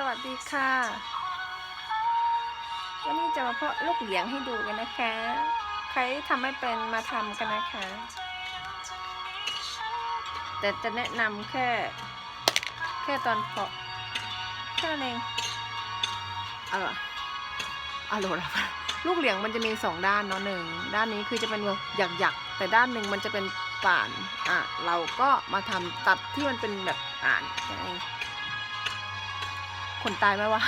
สวัสดีค่ะ วันนี้จะมาเพาะลูกเหลียงให้ดูกันนะคะ ใครทำไม่เป็นมาทำกันนะคะ แต่จะแนะนำแค่ แค่ตอนเพาะแค่นั้นเองอร่อยอร่อยนะลูกเหลียงมันจะมีสองด้านเนาะหนึ่งด้านนี้คือจะเป็นแบบหยักแต่ด้านหนึ่งมันจะเป็นป่าน อะ เราก็มาทำตัดที่มันเป็นแบบป่านแค่นั้นเอง คนตายไหมวะ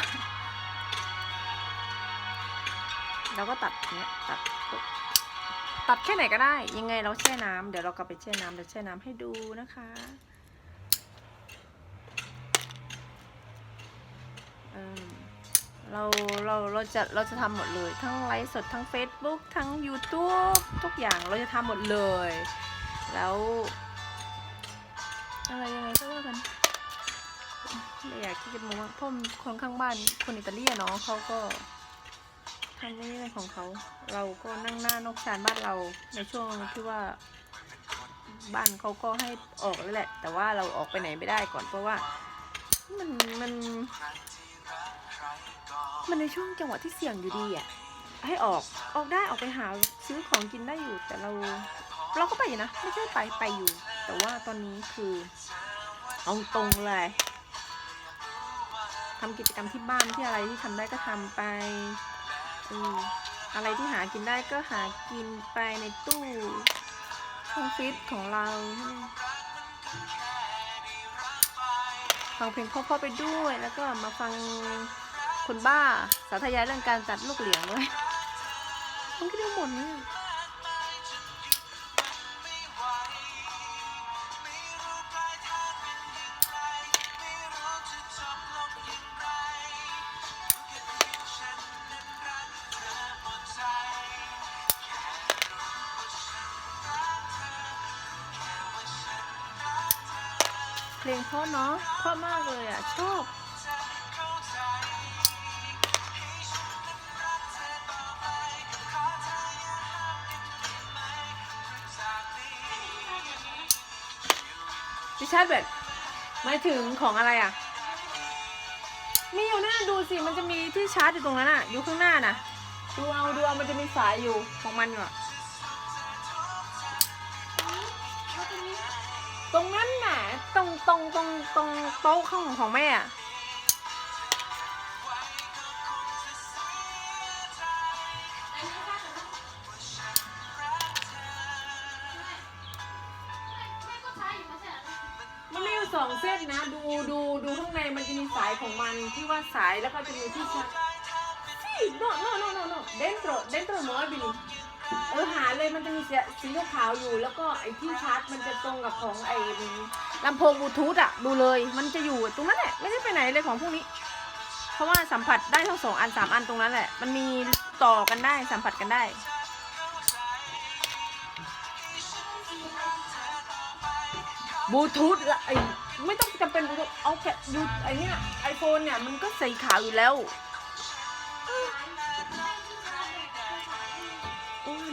เราก็ตัดเนี้ยตัดปุ๊บตัดแค่ไหนก็ได้ ยังไงเราแช่น้ำเดี๋ยวเรากลับไปแช่น้ำเดี๋ยวแช่น้ำให้ดูนะคะเราเราเราจะเราจะทำหมดเลย ทั้งไลฟ์สดทั้ง Facebook ทั้ง YouTube ทุกอย่างเราจะทำหมดเลย แล้ว อะไรยังไง ไม่อยากที่จะมองว่าเพราะคนข้างบ้านคนอิตาลีเนาะเขาก็ทำนี่อะไรของเขา เราก็นั่งหน้านอกชานบ้านเราในช่วงที่ว่า บ้านเขาก็ให้ออกแล้วแหละ แต่ว่าเราออกไปไหนไม่ได้ก่อนเพราะว่า มันมันมันในช่วงจังหวะที่เสี่ยงอยู่ดีอะ ให้ออกออกได้ออกไปหาซื้อของกินได้อยู่ แต่เรา เราก็ไปอยู่นะ ไม่ใช่ไปไปอยู่ แต่ว่าตอนนี้คือเอาตรงเลย ทำกิจกรรมที่บ้านที่อะไรที่ทำได้ก็ทำไปออะไรที่หากินได้ก็หากินไปในตู้ช่องฟิตของเราฟังเพลงเพ่อๆไปด้วยแล้วก็มาฟังคนบ้าสาธยายเรื่องการจัดลูกเหลียงด้วยมันก็ได้หมดเนี่ย ลงเพราะเนาะเพราะมากเลยอะ ชอบดิชาร์จแบตหมายถึงของอะไรอะ มีอยู่หน้าดูสิ มันจะมีที่ชาร์จอยู่ตรงนั้นอะ อยู่ข้างหน้าน่ะ ดูเอาดูเอามันจะมีสายอยู่ของมันอยู่อะ ตรงนั้นน่ะ ตรงตรงตรงตรงโต๊ะข้างของแม่อะมันมีอยู่สองเส้นนะ ดูดูดูข้างในมันจะมีสายของมันที่ว่าสายแล้วก็จะมีที่ชาร์จ sí no no no no no dentro dentro no hay Billy เออหาเลยมันจะมีสีขาวอยู่ แล้วก็ไอ้ที่ชาร์จมันจะตรงกับของไอ้ลำโพงบลูทูธอะดูเลย มันจะอยู่ตรงนั้นแหละไม่ได้ไปไหนเลยของพวกนี้ เพราะว่าสัมผัสได้ทั้งสองอันสามอันตรงนั้นแหละ มันมีต่อกันได้สัมผัสกันได้บลูทูธละไอไม่ต้องจำเป็นบลูทูธเอาแค่ดูไอเนี้ยไอโฟนเนี่ยมันก็ใส่ขาวอยู่แล้ว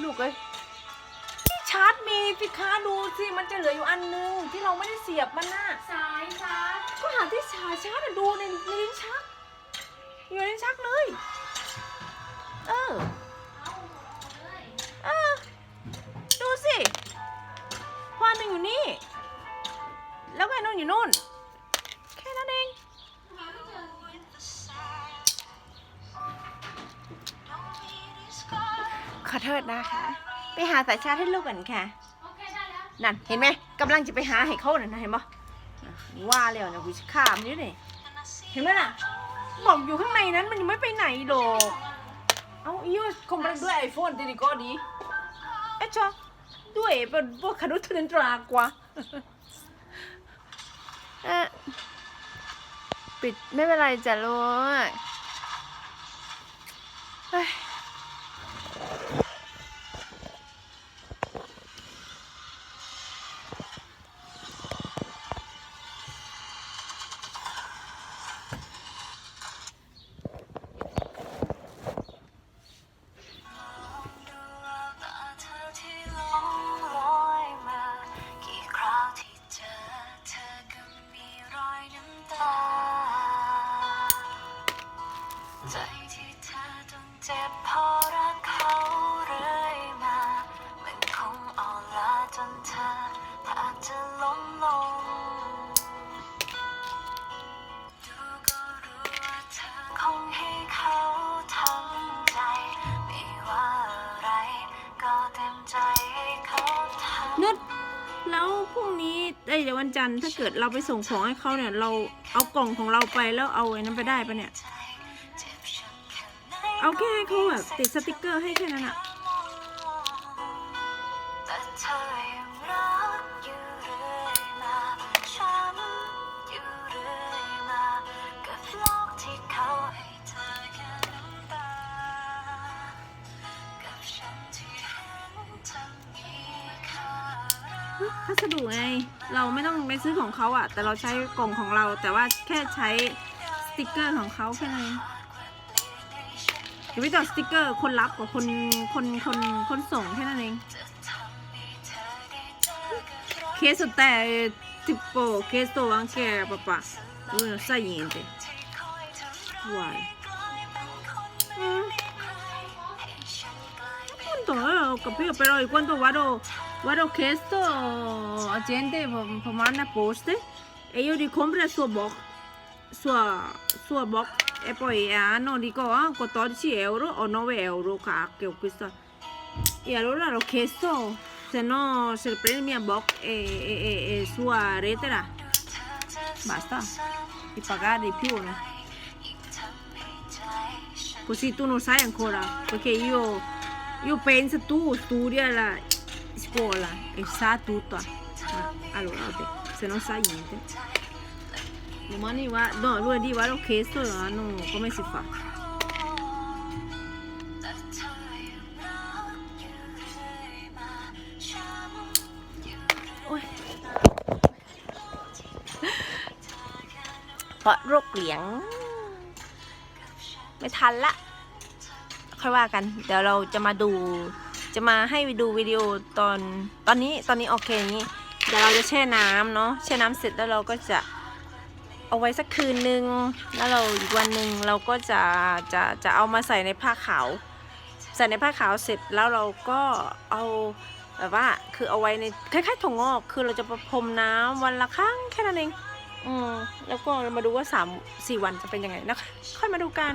ลูกเอ้ยที่ชาร์จมีสิคะดูสิมันจะเหลืออยู่อันนึงที่เราไม่ได้เสียบมันน่ะสายชาร์จก็หาที่ชาร์จชาร์จอะดูในในลิ้นชักอยู่ในลิ้นชักเลย เออเอาหมดเลยเออดูสิควันหนึ่งอยู่นี่ แล้วก็ไอ้นู่นอยู่นู่น ขอโทษนะคะ ไปหาสายชาร์จให้ลูกก่อนค่ะโอเคได้แล้วนั่นเห็นไหมกำลังจะไปหาให้เขาน่ะนะเห็นปะอะว่าแล้วนะกูจะข้ามนี่นี่เห็นไหมล่ะ บอกอยู่ข้างในนั้นมันยังไม่ไปไหนหรอกเอาอีโยคอมด้วยไอโฟนดีดีก็ดีเอ๊ะจ๊ะด้วยเป็นพวกคนุทุนตรากว่าเอ๊ะปิดไม่เป็นไรจ้ะลูก นุชแล้วพรุ่งนี้เอ้ยเดี๋ยววันจันทร์ถ้าเกิดเราไปส่งของให้เขาเนี่ย เราเอากล่องของเราไปแล้วเอาไอ้นั้นไปได้ปะเนี่ย เอาแค่ให้เขาแบบติดสติกเกอร์ให้แค่นั้นอะ พัสดุไง เราไม่ต้องไปซื้อของเขาอะแต่เราใช้กล่องของเรา แต่ว่าแค่ใช้สติกเกอร์ของเขาแค่นั้นเองอย่าไปต่อสติกเกอร์คนรับกับคนคนคนคนส่งแค่นั้นเอง che su te tipo che sto anche papà lui non sa niente guai mm. appunto eh, ho capito però quando vado vado che sto a gente per mandare poste. E io ricompro il suo box sua, sua box e poi hanno dico ah, 14 euro o 9 euro cacchio questo e allora l'ho chiesto se no se prende mia box e, e, e, e sua rete là basta. E pagare di più no? così tu non sai ancora perché io io penso tu studi alla scuola e sa tutto Ma allora vabbè se non sa niente domani va no lunedì vado ho chiesto hanno come si fa โอ้ยเพราะโรคเหลียง ไม่ทันละ ค่อยว่ากัน เดี๋ยวเราจะมาดู จะมาให้ดูวิดีโอตอนตอนนี้ตอนนี้โอเคอย่างนี้เดี๋ยวเราจะแช่น้ำเนาะแช่น้ำเสร็จแล้วเราก็จะเอาไว้สักคืนนึง แล้วเราอีกวันหนึ่งเราก็จะจะจะเอามาใส่ในผ้าขาว ใส่ในผ้าขาวเสร็จแล้วเราก็เอาแบบว่าคือเอาไว้ในคล้ายๆถั่วงอก คือเราจะประพรมน้ำวันละครั้งแค่นั้นเอง อืมแล้วก็มาดูว่าสามสี่วันจะเป็นยังไงนะคะ ค่อยมาดูกัน